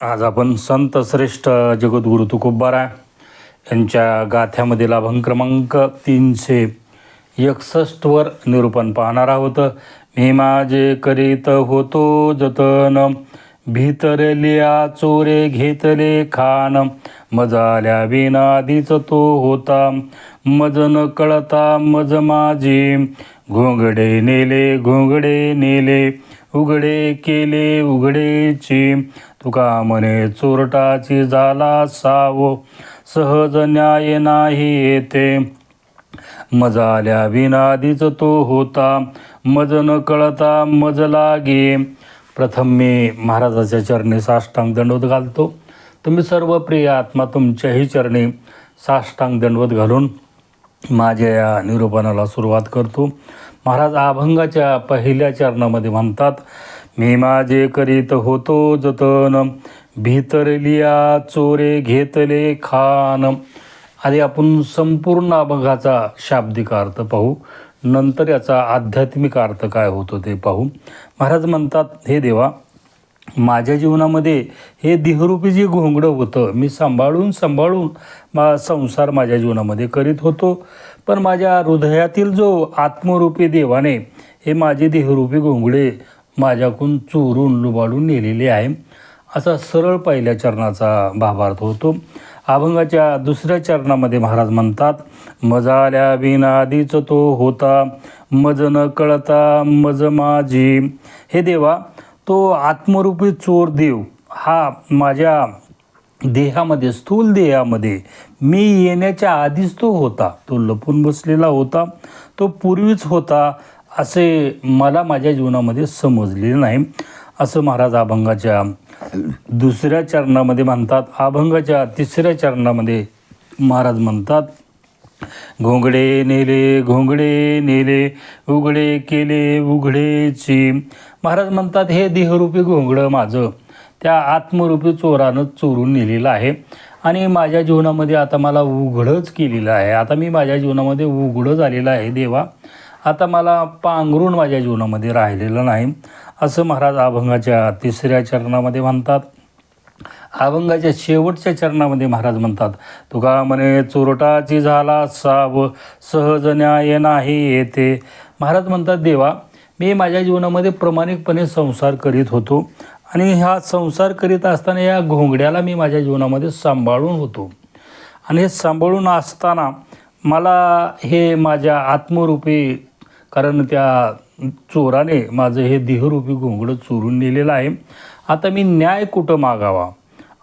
आज आपण संत श्रेष्ठ जगद्गुरु तुकोबारा यांच्या गाथ्यामधील अभंग क्रमांक तीनशे एकसष्टवर निरूपण पाहणार आहोत. मी माझे करीत होतो जतन भीतरलिया चोरे घेतले खान मजाल्या विनाधीच तो होता. मज न कळता मज माझे घोंगडे नेले घोंगडे नेले उघडे केले उघडेचे. तुका म्हणे चोरटाची झाला सावो सहज न्याय नाही येते. मजाल्या विनादीच तो होता मज न कळता मज लागे. प्रथम मी महाराजाच्या चरणी साष्टांग दंडवत घालतो. तुम्ही सर्व प्रिय आत्मा तुमच्याही चरणी साष्टांग दंडवत घालून माझ्या या निरूपणाला सुरुवात करतो. महाराज अभंगाच्या पहिल्या चरणामध्ये म्हणतात मी माझे करीत होतो जतन भितरलिया चोरे घेतले खान. आधी आपण संपूर्ण अभंगाचा शाब्दिक अर्थ पाहू नंतर याचा आध्यात्मिक अर्थ काय होतो ते पाहू. महाराज म्हणतात हे देवा माझ्या जीवनामध्ये हे देहरूपी जे घोंगडं होतं मी सांभाळून सांभाळून मा संसार माझ्या जीवनामध्ये करीत होतो. पण माझ्या हृदयातील जो आत्मरूपी देवाने हे माझे देहरूपी घोंगडे माझ्याकडून चोरून लुबाडून नेलेले आहे. असा सरळ पहिल्या चरणाचा भावार्थ होतो. अभंगाच्या दुसऱ्या चरणामध्ये महाराज म्हणतात मजाल्या विनादीच तो होता मज न कळता मज माझी. हे देवा तो आत्मरूपी चोर देव हा माझ्या देहामध्ये स्थूल देहामध्ये मी येण्याच्या आधीच तो होता. तो लपून बसलेला होता. तो पूर्वीच होता. असे मला माझ्या जीवनामध्ये समजले नाही. असं महाराज अभंगाच्या दुसऱ्या चरणामध्ये म्हणतात. अभंगाच्या तिसऱ्या चरणामध्ये महाराज म्हणतात घोंगडे नेले घोंगडे नेले उघडे केले उघडेची. महाराज म्हणतात हे देहरूपी घोंगडं माझं. त्या आत्मरूपी चोरानं चोरून नेलेलं आहे. आणि माझ्या जीवनामध्ये आता मला उघडच केलेलं आहे. आता मी माझ्या जीवनामध्ये उघडं झालेलं आहे देवा. आता मला पांघरून माझ्या जीवनामध्ये राहिलेलं नाही असं महाराज अभंगाच्या तिसऱ्या चरणामध्ये म्हणतात. अभंगाच्या शेवटच्या चरणामध्ये महाराज म्हणतात तुका म्हणे चोरटाची झाला साव सहज न्याय नाही येते. महाराज म्हणतात देवा मी माझ्या जीवनामध्ये प्रामाणिकपणे संसार करीत होतो आणि हा संसार करीत असताना या घोंगड्याला मी माझ्या जीवनामध्ये सांभाळून होतो. आणि हे सांभाळून असताना मला हे माझ्या आत्मरूपी कारण त्या चोराने माझं हे देहरूपी घोंगडं चोरून नेलेलं आहे. आता मी न्याय कुठं मागावा?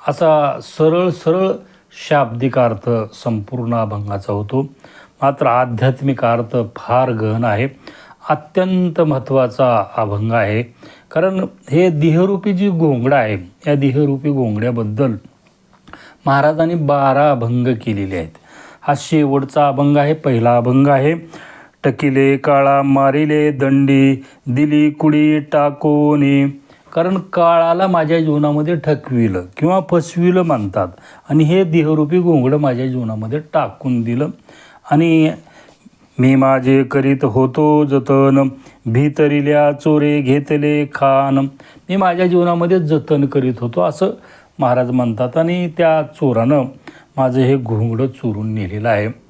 असा सरळ सरळ शाब्दिक अर्थ संपूर्ण अभंगाचा होतो. मात्र आध्यात्मिक अर्थ फार गहन आहे. अत्यंत महत्त्वाचा अभंग आहे. कारण हे देहरूपी जी घोंगडं आहे या देहरूपी घोंगड्याबद्दल महाराजांनी बारा अभंग केलेले आहेत. हा शेवटचा अभंग आहे पहिला अभंग आहे. टकिले काळा मारिले दंडी दिली कुडी टाकोनी. कारण काळाला माझ्या जीवनामध्ये ठकविलं किंवा फसविलं म्हणतात. आणि हे देहरूपी घोंगडं माझ्या जीवनामध्ये टाकून दिलं. आणि मी माझे करीत होतो जतन. भीतरिल्या चोरे घेतले खान. मी माझ्या जीवनामध्ये जतन करीत होतो असं महाराज म्हणतात. आणि त्या चोरानं माझं हे घोंगडं चोरून नेलेलं आहे.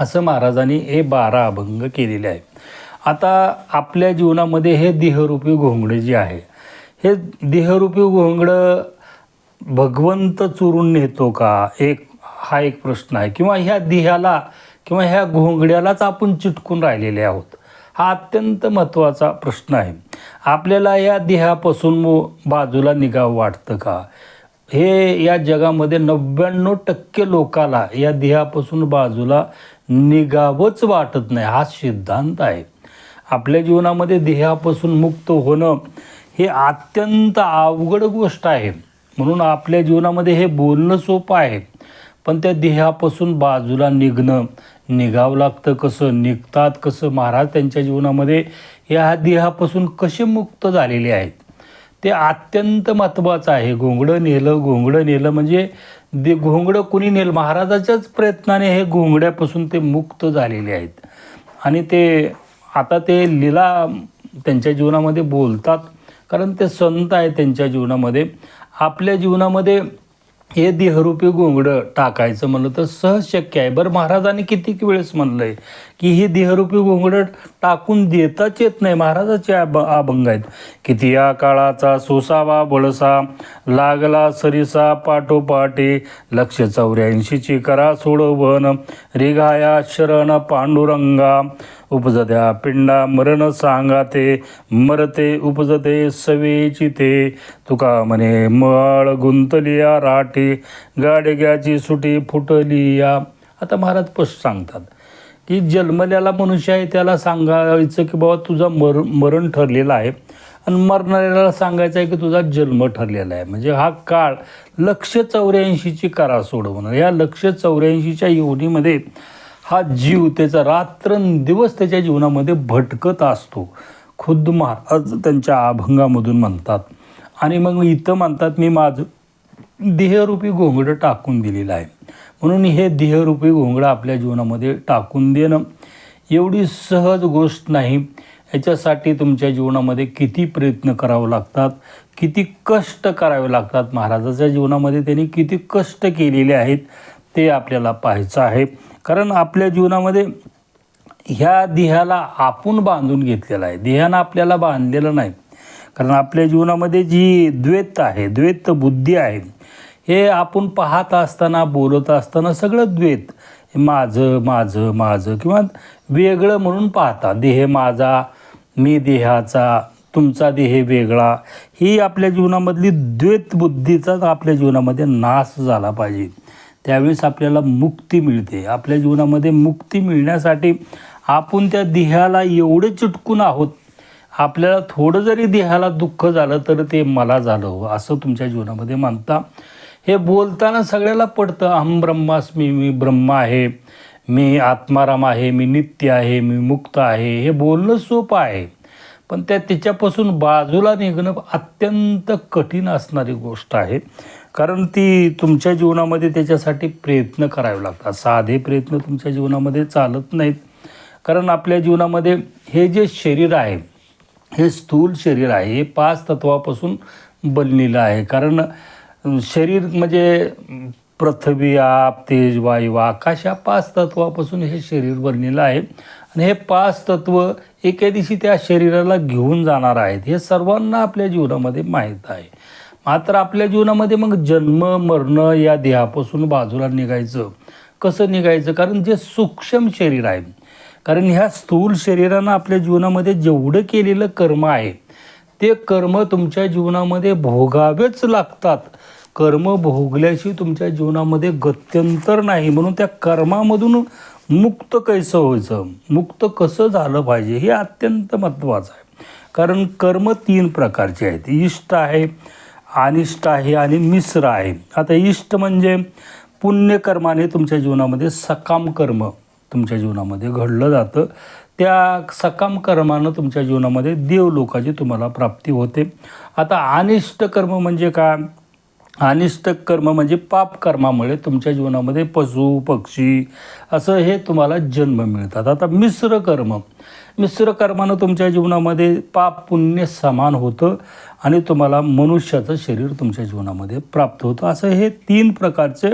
असं महाराजांनी हे बारा अभंग केलेले आहेत. आता आपल्या जीवनामध्ये हे देहरूपी घोंगडे जे आहे हे देहरूपी घोंगडं भगवंत चुरून नेतो का? एक हा एक प्रश्न आहे. किंवा ह्या देहाला किंवा ह्या घोंगड्यालाच आपण चिटकून राहिलेले आहोत हा अत्यंत महत्त्वाचा प्रश्न आहे. आपल्याला या देहापासून मो- बाजूला निघावं वाटतं का? हे या जगामध्ये नव्याण्णव टक्के लोकाला या देहापासून बाजूला निघावंच वाटत नाही. हा सिद्धांत आहे. आपल्या जीवनामध्ये देहापासून मुक्त होणं हे अत्यंत अवघड गोष्ट आहे. म्हणून आपल्या जीवनामध्ये हे बोलणं सोपं आहे. पण त्या देहापासून बाजूला निघणं निघावं लागतं कसं? निघतात कसं? महाराज त्यांच्या जीवनामध्ये या देहापासून कसे मुक्त झालेले आहेत? ते अत्यंत महत्त्वाचं आहे. घोंगडं नेलं घोंगडं नेलं म्हणजे दे घोंगडं कुणी नेल? महाराजाच्याच प्रयत्नाने हे घोंगड्यापासून ते मुक्त झालेले आहेत. आणि ते आता ते लीला त्यांच्या जीवनामध्ये बोलतात. कारण ते संत आहे त्यांच्या जीवनामध्ये. आपल्या जीवनामध्ये हे देहरूपी घोंगडं टाकायचं म्हणलं तर सहज शक्य आहे. बरं महाराजांनी कितीक वेळेस म्हणलं आहे की हे देहरूपी घोंगडं टाकून देताच येत नाही. महाराजाचे अब अभंग आहेत. किती या काळाचा सोसावा बळसा लागला सरिसा पाठोपाठी लक्ष चौऱ्याऐंशीची करा सोडवण रिघाया शरण पांडुरंगा. उपजत्या पिंडा मरण सांगा ते मरते उपजते सवेची ते. तुका म्हणे मळ गुंतलिया राठी गाडग्याची सुटी फुटलिया. आता महाराज स्पष्ट सांगतात की जन्मल्याला मनुष्य आहे त्याला सांगायचं की बाबा तुझा मर मरण ठरलेलं आहे. आणि मरणाऱ्याला सांगायचं आहे की तुझा जन्म ठरलेला आहे. म्हणजे हा काळ लक्ष चौऱ्याऐंशीची करा सोडवणं या लक्ष चौऱ्याऐंशीच्या योनीमध्ये हा जीव त्याचा रात्रंदिवस त्याच्या जीवनामध्ये भटकत असतो. खुद्द महाराज त्यांच्या अभंगामधून म्हणतात. आणि मग इथं म्हणतात मी माझं देहरूपी घोंगडं टाकून दिलेलं आहे. म्हणून हे देहरूपी घोंगडं आपल्या जीवनामध्ये टाकून देणं एवढी सहज गोष्ट नाही. याच्यासाठी तुमच्या जीवनामध्ये किती प्रयत्न करावे लागतात किती कष्ट करावे लागतात महाराजाच्या जीवनामध्ये? त्यांनी किती कष्ट केलेले आहेत ते आपल्याला पाहायचं आहे. कारण आपल्या जीवनामध्ये ह्या देहाला आपण बांधून घेतलेला आहे. देहानं आपल्याला बांधलेलं नाही. कारण आपल्या जीवनामध्ये जी द्वैत आहे द्वैत बुद्धी आहे हे आपण पाहत असताना बोलत असताना सगळं द्वैत माझं माझं माझं किंवा वेगळं म्हणून पाहता. देह माझा मी देहाचा तुमचा देह वेगळा ही आपल्या जीवनामधली द्वैत बुद्धीचा आपल्या जीवनामध्ये नाश झाला पाहिजे. त्यावेळेस आपल्याला मुक्ती मिळते. आपल्या जीवनामध्ये मुक्ती मिळण्यासाठी आपण त्या देहाला एवढे चिटकून आहोत. आपल्याला थोडं जरी देहाला दुःख झालं तर ते मला झालं हो. असं तुमच्या जीवनामध्ये मानता. हे बोलताना सगळ्याला पडतं अहम ब्रह्मास्मी मी ब्रह्म आहे. मी आत्माराम आहे मी नित्य आहे मी मुक्त आहे. हे बोलणं सोपं आहे. पण त्या त्याच्यापासून बाजूला निघणं अत्यंत कठीण असणारी गोष्ट आहे. कारण ती तुमच्या जीवनामध्ये त्याच्यासाठी प्रयत्न करावे लागतात. साधे प्रयत्न तुमच्या जीवनामध्ये चालत नाहीत. कारण आपल्या जीवनामध्ये हे जे शरीर आहे हे स्थूल शरीर आहे हे पाच तत्वापासून बनलेलं आहे. कारण शरीर म्हणजे पृथ्वी आप तेज वायू आकाश या पाच तत्वापासून हे शरीर बनलेलं आहे. आणि हे पाच तत्व एके दिवशी त्या शरीराला घेऊन जाणार आहेत. हे सर्वांना आपल्या जीवनामध्ये माहीत आहे. मात्र आपल्या जीवनामध्ये मग जन्म मरणं या देहापासून बाजूला निघायचं. कसं निघायचं? कारण जे सूक्ष्म शरीर आहे कारण ह्या स्थूल शरीरानं आपल्या जीवनामध्ये जेवढं केलेलं कर्म आहे ते कर्म तुमच्या जीवनामध्ये भोगावेच लागतात. कर्म भोगल्याशिवाय तुमच्या जीवनामध्ये गत्यंतर नाही म्हणून त्या कर्मामधून मुक्त कसं व्हायचं? मुक्त कसं झालं पाहिजे? हे अत्यंत महत्त्वाचं आहे. कारण कर्म तीन प्रकारचे आहेत. इष्ट आहे अनिष्ट आहे आणि मिश्र आहे. आता इष्ट म्हणजे पुण्यकर्माने तुमच्या जीवनामध्ये सकाम कर्म तुमच्या जीवनामध्ये घडलं जातं. त्या सकाम कर्मानं तुमच्या जीवनामध्ये देवलोकाची तुम्हाला प्राप्ती होते. आता अनिष्ट कर्म म्हणजे काय? अनिष्ट कर्म म्हणजे पाप कर्मामुळे तुमच्या जीवनामध्ये पशु पक्षी असं हे तुम्हाला जन्म मिळतात. आता मिश्र कर्म. मिश्र कर्मानं तुमच्या जीवनामध्ये पाप पुण्य समान होतं आणि तुम्हाला मनुष्याचं शरीर तुमच्या जीवनामध्ये प्राप्त होतं. असं हे तीन प्रकारचे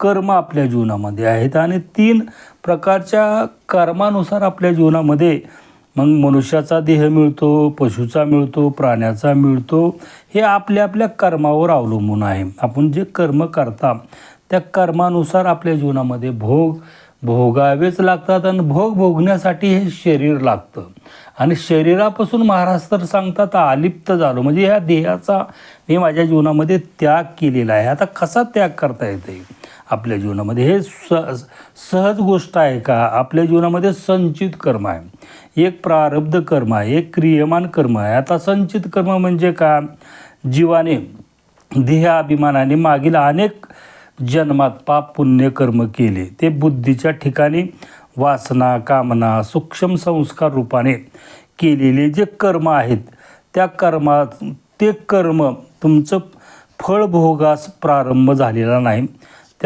कर्म आपल्या जीवनामध्ये आहेत आणि तीन प्रकारच्या कर्मानुसार आपल्या जीवनामध्ये मग मनुष्याचा देह मिळतो पशुचा मिळतो प्राण्याचा मिळतो हे आपल्या आपल्या कर्मावर अवलंबून आहे. आपण जे कर्म करता त्या कर्मानुसार आपल्या जीवनामध्ये भोग भोगावेच लागतात आणि भोग भोगण्यासाठी हे शरीर लागतं. आणि शरीरापासून महाराज तर सांगतात अलिप्त झालो. म्हणजे ह्या देहाचा मी माझ्या जीवनामध्ये त्याग केलेला आहे. आता कसा त्याग करता येते आपल्या जीवनामध्ये. हे स सहज गोष्ट आहे का? आपल्या जीवनामध्ये संचित कर्म आहे. एक प्रारब्ध कर्म आहे एक क्रियमान कर्म आहे. आता संचित कर्म म्हणजे का? जीवाने देहाभिमानाने मागील अनेक जन्मात पाप पुण्य कर्म केले. ते बुद्धीच्या ठिकाणी वासना कामना सूक्ष्म संस्कार रूपाने केलेले जे कर्म आहेत त्या कर्मात ते कर्म तुमचं फळभोगास प्रारंभ झालेला नाही.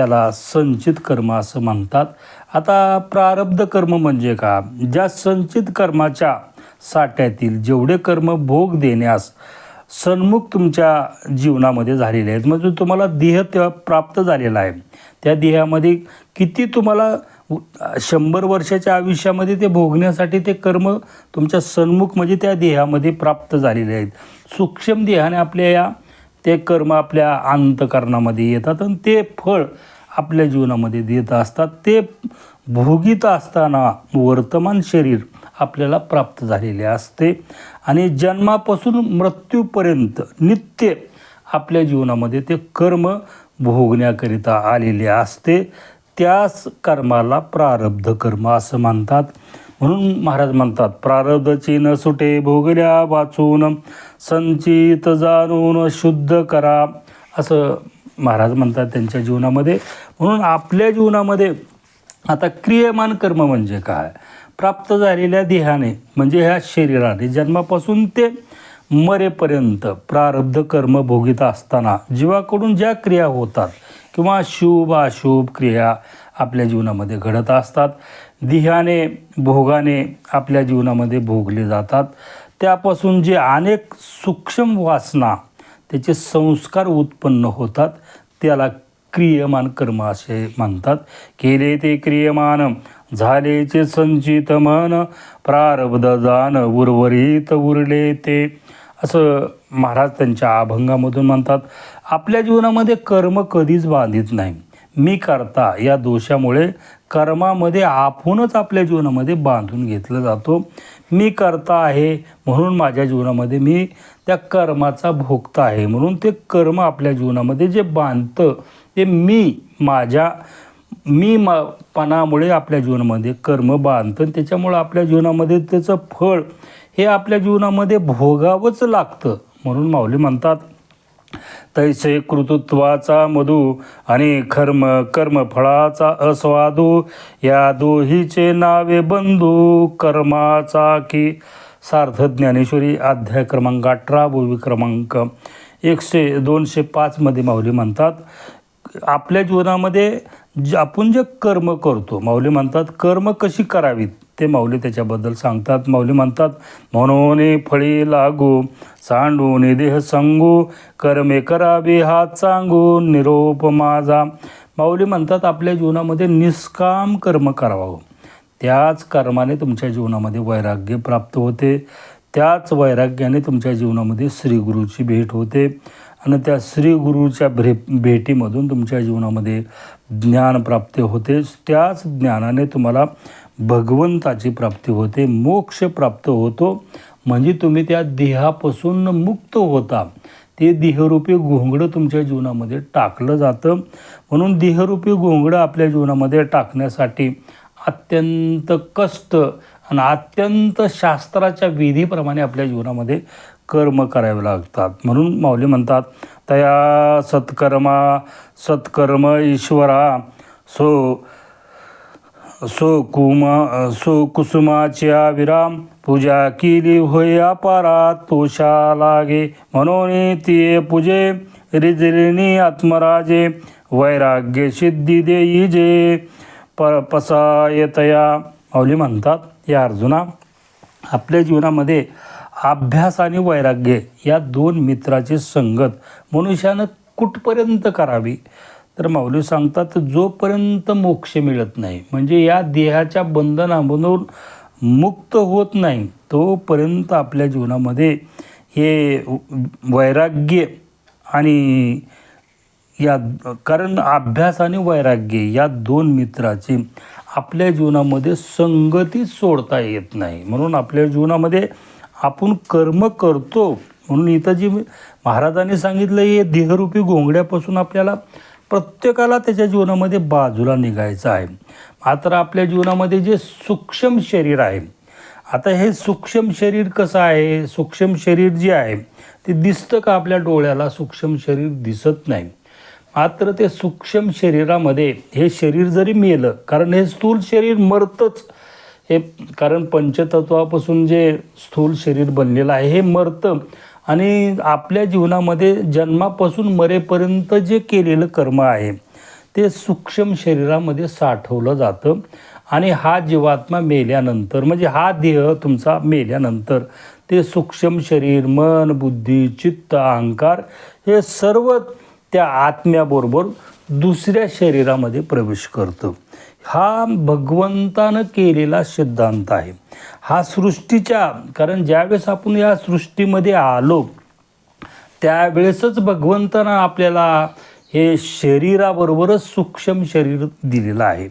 त्याला संचित कर्म असं म्हणतात. आता प्रारब्ध कर्म म्हणजे का? ज्या संचित कर्माच्या साठ्यातील जेवढे कर्म भोग देण्यास सन्मुख तुमच्या जीवनामध्ये झालेले आहेत म्हणजे तुम्हाला देह तेव्हा प्राप्त झालेला आहे. त्या देहामध्ये किती तुम्हाला शंभर वर्षाच्या आयुष्यामध्ये ते भोगण्यासाठी ते कर्म तुमच्या सन्मुख म्हणजे त्या देहामध्ये प्राप्त झालेले आहेत. सूक्ष्म देहाने आपल्या या ते कर्म आपल्या अंतकरणामध्ये येतात आणि ते फळ आपल्या जीवनामध्ये देत असतात. ते भोगीत असताना वर्तमान शरीर आपल्याला प्राप्त झालेले असते. आणि जन्मापासून मृत्यूपर्यंत नित्य आपल्या जीवनामध्ये ते कर्म भोगण्याकरिता आलेले असते. त्याच कर्माला प्रारब्ध कर्म असं म्हणतात. म्हणून महाराज म्हणतात प्रारब्धची न सुटे भोगल्या वाचून संचित जाणून शुद्ध करा. असं महाराज म्हणतात त्यांच्या जीवनामध्ये. म्हणून आपल्या जीवनामध्ये आता क्रियमान कर्म म्हणजे काय? प्राप्त झालेल्या देहाने म्हणजे ह्या शरीराने जन्मापासून ते मरेपर्यंत प्रारब्ध कर्म भोगीत असताना जीवाकडून ज्या क्रिया होतात किंवा शुभ अशुभ क्रिया आपल्या जीवनामध्ये घडत असतात देहाने भोगाने आपल्या जीवनामध्ये भोगले जातात. त्यापासून जे अनेक सूक्ष्म वासना त्याचे संस्कार उत्पन्न होतात त्याला क्रियमान कर्म असे म्हणतात. केले ते क्रियमान झालेचे संचित मन प्रारब्ध जाण उर्वरित उरले ते. असं महाराज त्यांच्या अभंगामधून म्हणतात. आपल्या जीवनामध्ये कर्म कधीच बांधित नाही. मी करता या दोषामुळे कर्मामध्ये आपणच आपल्या जीवनामध्ये बांधून घेतलं जातो. मी करता आहे म्हणून माझ्या जीवनामध्ये मी त्या कर्माचा भोगता आहे म्हणून ते कर्म आपल्या जीवनामध्ये जे बांधतं ते मी माझ्या मी म पणामुळे आपल्या जीवनामध्ये कर्म बांधतं आणि त्याच्यामुळं आपल्या जीवनामध्ये त्याचं फळ हे आपल्या जीवनामध्ये भोगावंच लागतं म्हणून माऊली म्हणतात तैसे कृतृत्वाचा मधू आणि कर्म कर्मफळाचा अस्वादू या दोहीचे नावे बंधू कर्माचा की. सार्थ ज्ञानेश्वरी अध्याय क्रमांक अठरा भूवी क्रमांक एकशे दोनशे पाचमध्ये माऊली म्हणतात आपल्या जीवनामध्ये जे आपण जे कर्म करतो माऊली म्हणतात कर्म कशी करावीत? ते माऊली त्याच्याबद्दल सांगतात. माऊली म्हणतात म्हणून फळी लागू सांडून देह सांगू कर्मे करावे हात सांगू निरोप माझा. माऊली म्हणतात आपल्या जीवनामध्ये निष्काम कर्म करावं. त्याच कर्माने तुमच्या जीवनामध्ये वैराग्य प्राप्त होते. त्याच वैराग्याने तुमच्या जीवनामध्ये श्रीगुरूची भेट होते. आणि त्या श्रीगुरूच्या भे भेटीमधून तुमच्या जीवनामध्ये ज्ञान प्राप्त होते. त्याच ज्ञानाने तुम्हाला भगवंताची प्राप्ती होते मोक्ष प्राप्त होतो. म्हणजे तुम्ही त्या देहापासून मुक्त होता. ते देहरूपी घोंगडं तुमच्या जीवनामध्ये टाकलं जातं. म्हणून देहरूपी घोंगडं आपल्या जीवनामध्ये टाकण्यासाठी अत्यंत कष्ट आणि अत्यंत शास्त्राच्या विधीप्रमाणे आपल्या जीवनामध्ये कर्म करावे लागतात. म्हणून माऊली म्हणतात तया सत्कर्मा सत्कर्म ईश्वरा सो सो सुकुसुमाच्या विराम पूजा केली होय अपारा तोषा लागे म्हणून ते पूजे रिजरिणी आत्मराजे वैराग्य सिद्धी देई जे प पसायतया. माऊली म्हणतात या अर्जुना आपल्या जीवनामध्ये अभ्यास आणि वैराग्य या दोन मित्राची संगत मनुष्यानं कुठपर्यंत करावी? तर माऊली सांगतात जोपर्यंत मोक्ष मिळत नाही म्हणजे या देहाच्या बंधनामधून मुक्त होत नाही तोपर्यंत आपल्या जीवनामध्ये हे वैराग्य आणि या कारण अभ्यास आणि वैराग्य या दोन मित्राची आपल्या जीवनामध्ये संगती सोडता येत नाही. म्हणून आपल्या जीवनामध्ये आपण कर्म करतो. म्हणून इथं जी महाराजांनी सांगितलं हे देहरूपी घोंगड्यापासून आपल्याला प्रत्येकाला त्याच्या जीवनामध्ये बाजूला निघायचं आहे. मात्र आपल्या जीवनामध्ये जे सूक्ष्म शरीर आहे आता हे सूक्ष्म शरीर कसं आहे? सूक्ष्म शरीर जे आहे ते दिसतं का आपल्या डोळ्याला? सूक्ष्म शरीर दिसत नाही. मात्र ते सूक्ष्म शरीरामध्ये हे शरीर जरी मेलं कारण हे स्थूल शरीर मरतंच. हे कारण पंचतत्वापासून जे स्थूल शरीर बनलेलं आहे हे मरतं. आणि आपल्या जीवनामध्ये जन्मापासून मरेपर्यंत जे केलेलं कर्म आहे ते सूक्ष्म शरीरामध्ये साठवलं जातं. आणि हा जीवात्मा मेल्यानंतर म्हणजे हा देह तुमचा मेल्यानंतर ते सूक्ष्म शरीर मन बुद्धी चित्त अहंकार हे सर्व त्या आत्म्याबरोबर दुसऱ्या शरीरामध्ये प्रवेश करतं. हा भगवंतानं केलेला सिद्धांत आहे. हा सृष्टीच्या कारण ज्यावेळेस आपण या सृष्टीमध्ये आलो त्यावेळेसच भगवंतानं आपल्याला हे शरीराबरोबरच सूक्ष्म शरीर दिलेलं आहे.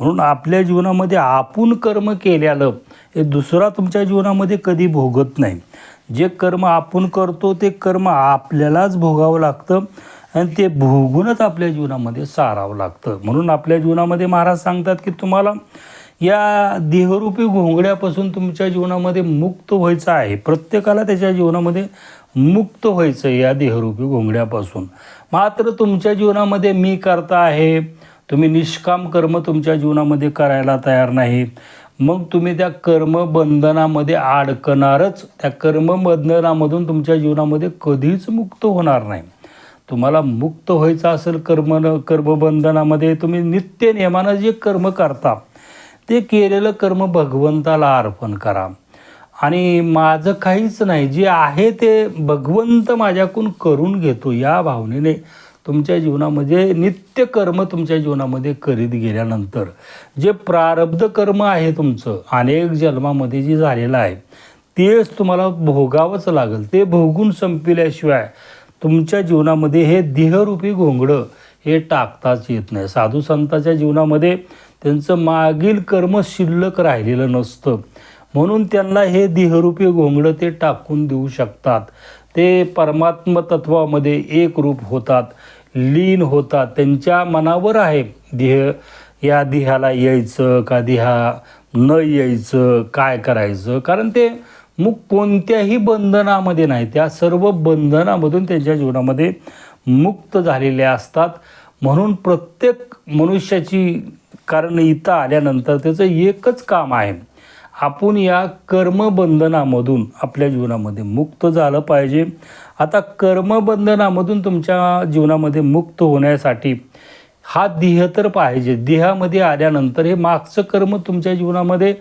म्हणून आपल्या जीवनामध्ये आपण कर्म केल्यालं हे दुसरा तुमच्या जीवनामध्ये कधी भोगत नाही. जे कर्म आपण करतो ते कर्म आपल्यालाच भोगावं लागतं. आणि ते भोगूनच आपल्या जीवनामध्ये सारावं लागतं. म्हणून आपल्या जीवनामध्ये महाराज सांगतात की तुम्हाला या देहरूपी घोंगड्यापासून तुमच्या जीवनामध्ये मुक्त व्हायचं आहे. प्रत्येकाला त्याच्या जीवनामध्ये मुक्त व्हायचं आहे या देहरूपी घोंगड्यापासून. मात्र तुमच्या जीवनामध्ये मी करता आहे. तुम्ही निष्काम कर्म तुमच्या जीवनामध्ये करायला तयार नाही. मग तुम्ही त्या कर्मबंधनामध्ये अडकणारच. त्या कर्मबंधनामधून तुमच्या जीवनामध्ये कधीच मुक्त होणार नाही. तुम्हाला मुक्त व्हायचं असेल कर्म कर्मबंधनामध्ये तुम्ही नित्य नियमानं जे कर्म करता ते केलेलं कर्म भगवंताला अर्पण करा. आणि माझं काहीच नाही जे आहे ते भगवंत माझ्याकडून करून घेतो या भावनेने तुमच्या जीवनामध्ये नित्य कर्म तुमच्या जीवनामध्ये करीत गेल्यानंतर जे प्रारब्ध कर्म आहे तुमचं अनेक जन्मामध्ये जे झालेलं आहे तेच तुम्हाला भोगावंच लागेल. ते भोगून संपविल्याशिवाय तुमच्या जीवनामध्ये हे देहरूपी घोंगडं हे टाकताच येत नाही. साधू संतांच्या जीवनामध्ये त्यांचं मागील कर्म शिल्लक राहिलेलं नसतं. म्हणून त्यांना हे देहरूपी घोंगडं ते टाकून देऊ शकतात. ते परमात्म तत्वामध्ये एक रूप होतात लीन होतात. त्यांच्या मनावर आहे देह. या देहाला यायचं का देहा न यायचं काय करायचं? कारण ते मग कोणत्याही बंधनामध्ये नाही त्या सर्व बंधनामधून त्यांच्या जीवनामध्ये मुक्त झालेले असतात. म्हणून प्रत्येक मनुष्याची कारण इथं आल्यानंतर त्याचं एकच काम आहे. आपण या कर्मबंधनामधून आपल्या जीवनामध्ये मुक्त झालं पाहिजे. आता कर्मबंधनामधून तुमच्या जीवनामध्ये मुक्त होण्यासाठी हा देह तर पाहिजे. देहामध्ये आल्यानंतर हे मागचं कर्म तुमच्या जीवनामध्ये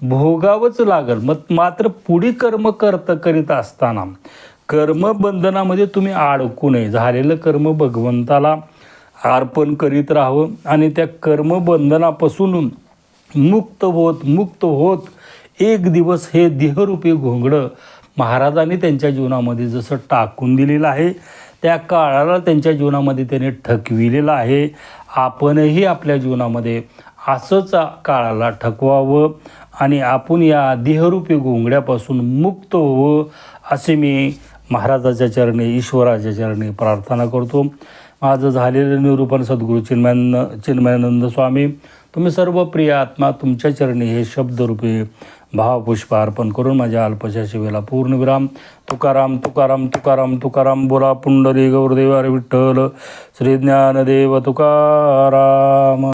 भोगावंच लागल. मग मात्र पुढे कर्म करत करीत असताना कर्मबंधनामध्ये तुम्ही अडकू नये. झालेलं कर्म भगवंताला अर्पण करीत राहावं आणि त्या कर्मबंधनापासून मुक्त होत मुक्त होत एक दिवस हे देहरूपी घोंगडं महाराजांनी त्यांच्या जीवनामध्ये जसं टाकून दिलेलं आहे त्या काळाला त्यांच्या जीवनामध्ये त्याने ठकविलेलं आहे. आपणही आपल्या जीवनामध्ये असंच काळाला ठकवावं आणि आपण या देहरूपी गोंगड्यापासून मुक्त व्हावं असे मी महाराजाच्या चरणी ईश्वराच्या चरणी प्रार्थना करतो. माझं झालेलं निरूपण सद्गुरू चिन्मयान चिन्मयानंद स्वामी तुम्ही सर्व प्रिय आत्मा तुमच्या चरणी हे शब्दरूपे भावपुष्प अर्पण करून माझ्या अल्पशा शिवेला पूर्णविराम तुकाराम तुकाराम तुकाराम तुकाराम बोला पुंडली गौरदेव अरे विठ्ठल श्रीज्ञानदेव तुकाराम.